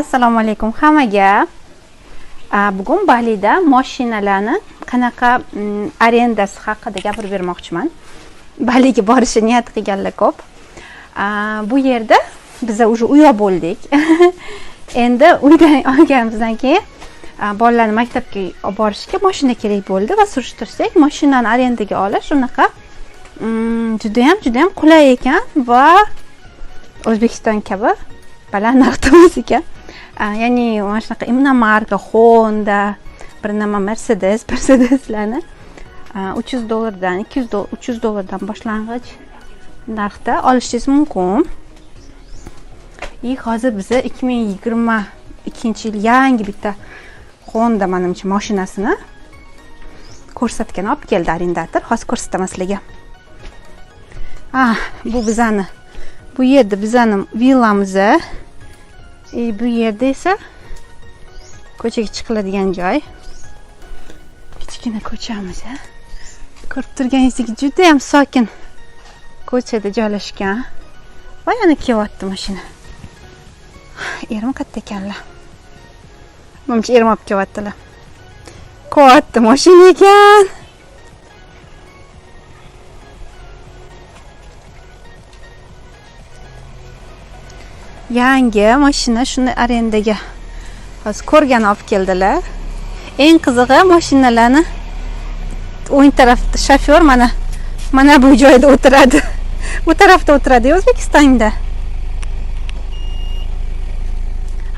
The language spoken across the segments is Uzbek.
assalomu alaykum hammaga A, bugun balida mashinalarni qanaqa mm, arendasi haqida gapirib bermoqchiman. Baliga borishni niyat qilganlar ko'p. A, bu yerda biza уже uyoq bo'ldik. Endi uydan olganimizdan keyin bolalarni maktabga olib borishga mashina kerak bo'ldi va surishtirsak mashinani arendaga olish unaqa mm, judayam judayam qulay ekan va o'zbekiston kabi baland narxda emas ekan. Ya'ni mana shunaqa inomarka honda. Bir nima mercedes mercedeslarni uch yuz dollardan ikki yuz uch yuz dollardan boshlang'ich narxda olishingiz mumkin и hozir biza ikki ming yigirma ikkinchi yil yangi bitta honda manimcha mashinasini ko'rsatgan olib keldi arendator hozir ko'rsataman sizlarga ah bu bizani bu yerda bizani villamiz и bu yerda esa ko'chaga chiqiladigan joy. Kichkina ko'chamiz ko'rib turganingizdek juda ham sokin ko'chada joylashgan. Va yana kelyapti mashina. Erim katta ekanlar. Manimcha erim olib kelyaptilar? Katta mashina ekan yangi mashina shuni arendaga hozir ko'rgan olib keldilar. Eng qizig'i mashinalarni o'ng tarafda shofyor mana mana bu joyda o'tiradi. Bu tarafda o'tiradi o'zbekistonda.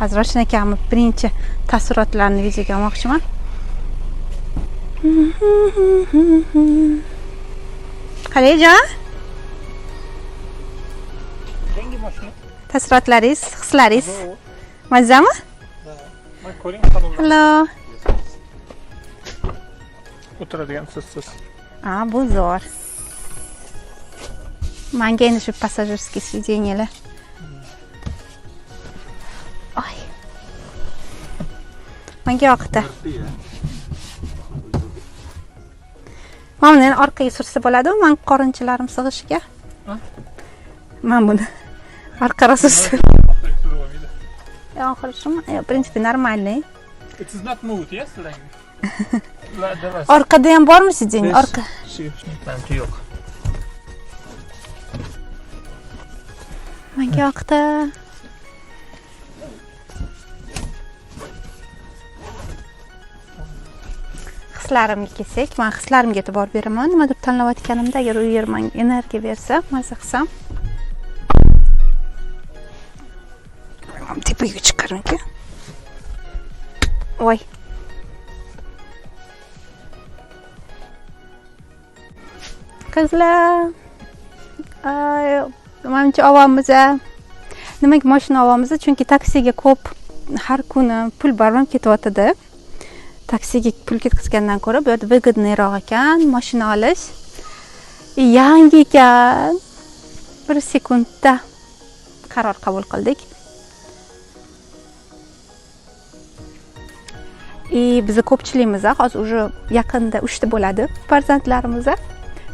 Hozir ravshan akamni birinchi taassurotlarini videoga olmoqchiman. Qalajon taassurotlaringiz hislaringiz. Mazami ko'ring hallo o'tiradigan sizsiz a bu zo'r. Manga endi shu passajirskiy сиденьелар oy. Manga yoqdi. Mana buni orqaga sursa bo'ladimi man qorinchilarim sig'ishiga. Man buni sursa oxiri shumi в принципе нормальный It is not moved, yes, like. La, давай. orqada ham bormi Yes. orqa yo'q. manga yoqdi hislarimga kelsak man hislarimga e'tibor beraman nimadir tanlayotganimda agar u yer energiya bersa maza qilsam Mana tepaga chiqarmikan voy qizlar ay, manimcha olyapmiz a. nimaga mashina olyapmiz chunki taksiga ko'p har kuni pul barmab ketyaptida taksiga pul ketkazgandan ko'ra bu yerda выгодныйroq ekan mashina olish yangi ekan bir sekundda qaror qabul qildik и biza ko'pchilikmiz hozir уже yaqinda uchta bo'ladi farzandlarimiz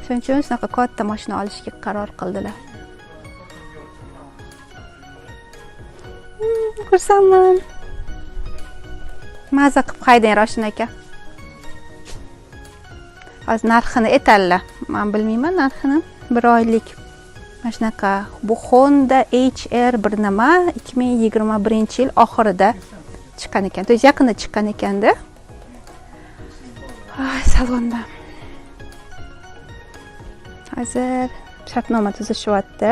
shuning uchun shunaqa katta mashina olishga qaror qildilar xursandman maza qilib haydang ravshan aka hozir narxini aytadilar man bilmayman narxini bir oylik mana shunaqa bu honda hr bir nima ikki ming yigirma birinchi yil oxirida chiqqan ekan. То есть yaqinda chiqqan ekanda. Salonda. Hozir shartnoma tuzishyapti.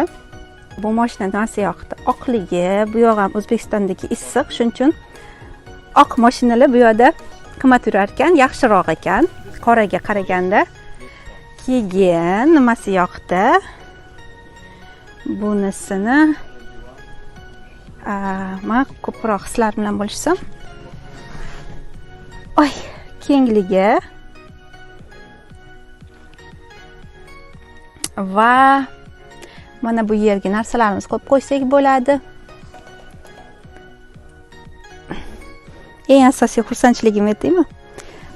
Bu mashina narsa yoqdi. Oqligi bu yoq ham o'zbekistondagi issiq. Shuning uchun oq mashinalar bu yoqda qimmat yurar ekan yaxshiroq ekan. Qoraga qaraganda keyin nimasi yoqdi? Bunisini man ko'proq sizlar bilan bo'lishsam oy kengligi. Va mana bu yerga narsalarimiz qo'yib qo'ysak bo'ladi. Eng asosiy xursandchiligim aytaymi?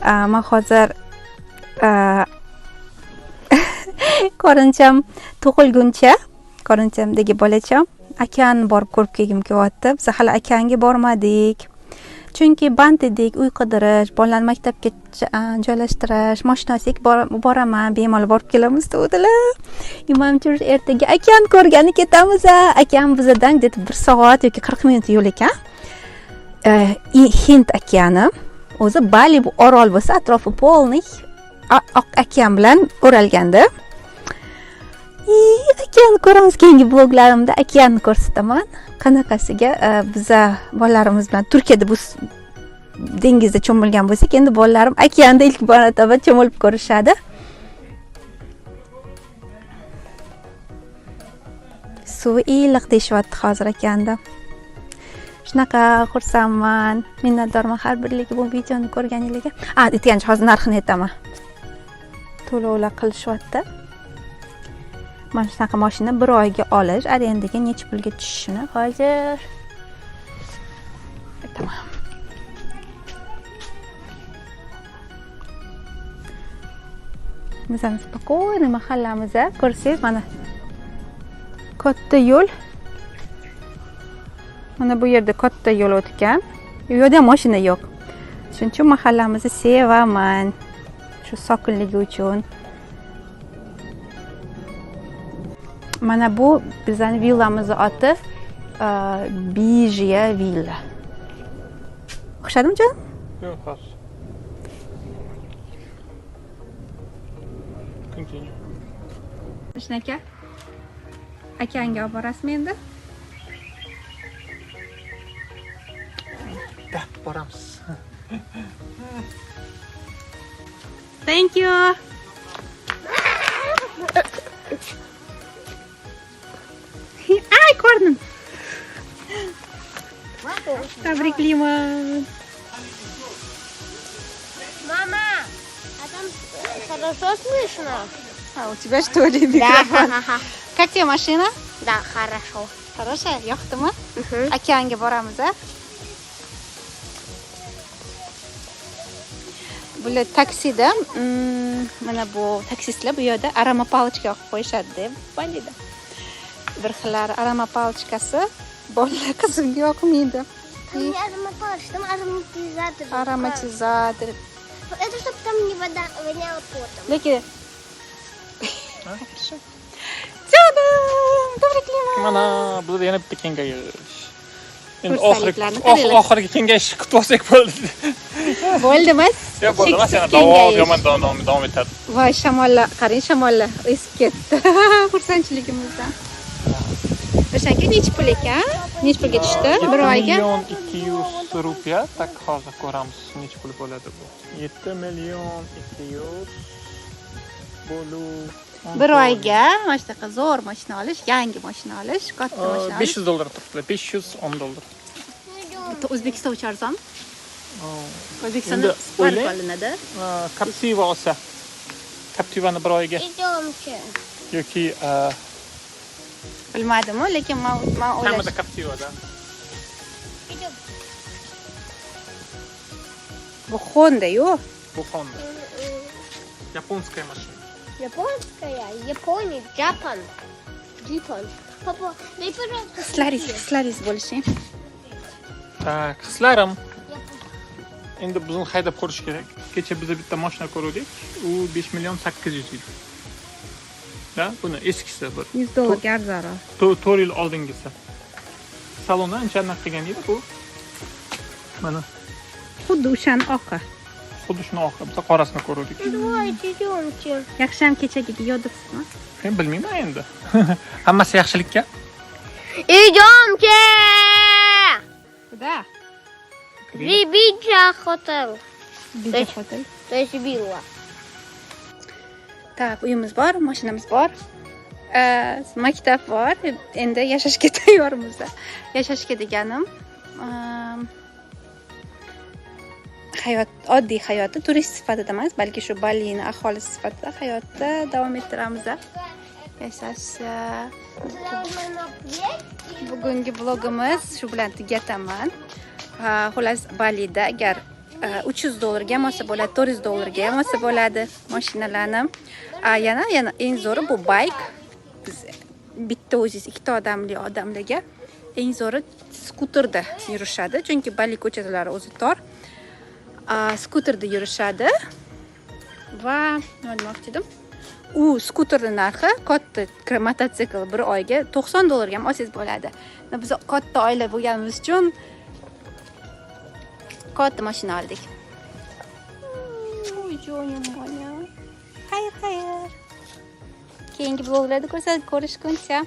Man hozir a, ko'rincham tug'ilguncha ko'rinchamdagi bolacham akani borib ko'rib kelgim kelyapti biz hali okeanga bormadik. Chunki band edik uy qidirish bolalarni maktabga joylashtirish moshina olsak boraman bemalol borib kelamiz deguvdilar и ertaga akani ko'rgani ketamiz a akam bizadan где bir soat yoki qirq minut yo'l ekan. E, Hind okeani o'zi bali bu orol bo'lsa atrofi полный oq okean bilan o'ralganda okeanni ko'ramiz keyingi bloglarimda okeanni ko'rsataman qanaqasiga biza bolalarimiz bilan turkiyada bu dengizda cho'milgan bo'lsak endi bolalarim okeanda ilk marotaba cho'milib ko'rishadi suv iliq deyishyapti hozir okeanda shunaqa xursandman minnatdorman har birligi bu videoni ko'rganingizga a aytgancha hozir narxini aytaman to'lovlar qilishyapti mana shunaqa mashina bir oyga olish. Arendaga necha pulga tushishini? Hozir aytaman. Bizani спокойный mahallamiz a ko'rsangiz mana katta yo'l. Mana bu yerda katta yo'l o'tgan. U yerda ham mashina yo'q. Shuning uchun mahallamizni sevaman shu sokinligi uchun mana bu bizani villamizni oti e, bijya villa o'xshadimi jon Yo'q. Continue. shunaqa akangga olib borasizmi endi Da, boramiz. thank you ay ko'rdim tabriklayman Мама, а там хорошо слышно? А, у тебя что ли микрофон? Как тебе машина? Да, хорошо. Хорошая, yoqdimi? Okeanga boramiz a. Bular taksida, mm, mana bu taksistlar bu yerda arama palichka qo'yib qo'yishadi deb balida. Bir xillari arama palichkasi bolalar qizimga yoqmaydi. Не ароматизатор, ароматизатор. Aromatizator. Это чтобы там не вода воняла потом. Lekin Хорошо. Jadam! Tabriklayman. Mana bizda yana bitta kengayish. Endi oxirgi oxirgi kengayish kutib olsak bo'ldi. Bo'ldimi? Yo'q, bo'ldi. Mana yana davom yomon davom etadi. Voy shamollar, qarang shamollar esib ketdi. Xursandchiligimizdan. O'shanga necha pul ekan? Necha pulga tushdi? Bir oyga? million 200 rupiya. Tak hozir ko'ramiz necha pul bo'ladi bu. 7 million 200 bo'lib Bir oyga mana shunaqa zo'r mashina olish, yangi mashina olish, katta mashina olish. 500 dollar turibdi. 510 dollar. Bitta O'zbekiston uchun arzon. Aa, O'zbekistonda spark olinadi. Captiva olsa. Captivani bir oyga yoki Bilmadim-u, lekin men men kamida o'ylash. Captivada. Идем. Bu Honda-yu. Bu Honda. Yaponskая машина. Японская, Япония, Japan. Japan. Папа, дай, пожалуйста. Hislaringiz, hislaringiz bo'lishing. Tak, hislarim. Endi bizni haydab ko'rish kerak. Kecha biz bitta mashina ko'rdik. U 5 million 800 yil. Da, buni eskisi bir 100 dollarga arzonroq. 4 yil oldingisi. Salonni ancha anaqa qilgan edi bu. Mana Xuddi o'shani oqi. xuddi shuni oxiri biz qorasini ko'rdik. Давайте, идемте. Yaxshi ham kechagiga yodibsizmi? Men bilmayman endi. Hammasi yaxshilikka. Идемте! Kuda. Вибиджа хотел. Peki. hotel. То есть вилла. Так, uyimiz bor, mashinamiz bor. Maktab bor. Endi yashashga tayyormiz. Yashashga deganim ehm, hayot, oddiy hayotda turist sifatida emas, balki shu Balini aholisi sifatida hayotda davom ettiramiz. Yashash e, bugungi blogimiz shu bilan tugataman. Xullas Balida agar uch 300 dollarga ham olsa bo'ladi, 400 dollarga ham olsa bo'ladi mashinalarni. Yana yana eng zo'ri bu bayk. Biz bitta o'zingiz ikkita odamli odamlarga eng zo'ri skuterda yurishadi chunki bali ko'chalari o'zi tor A, skuterda yurishadi va nima demoqchi edim u skuterni narxi katta mototsikl bir oyga to'qson dollarga ham olsangiz bo'ladi biz katta oila bo'lganimiz uchun Kot maszyna Aldik. Hej, hej. Kingi byłoglądu kursa, koryszkuncia.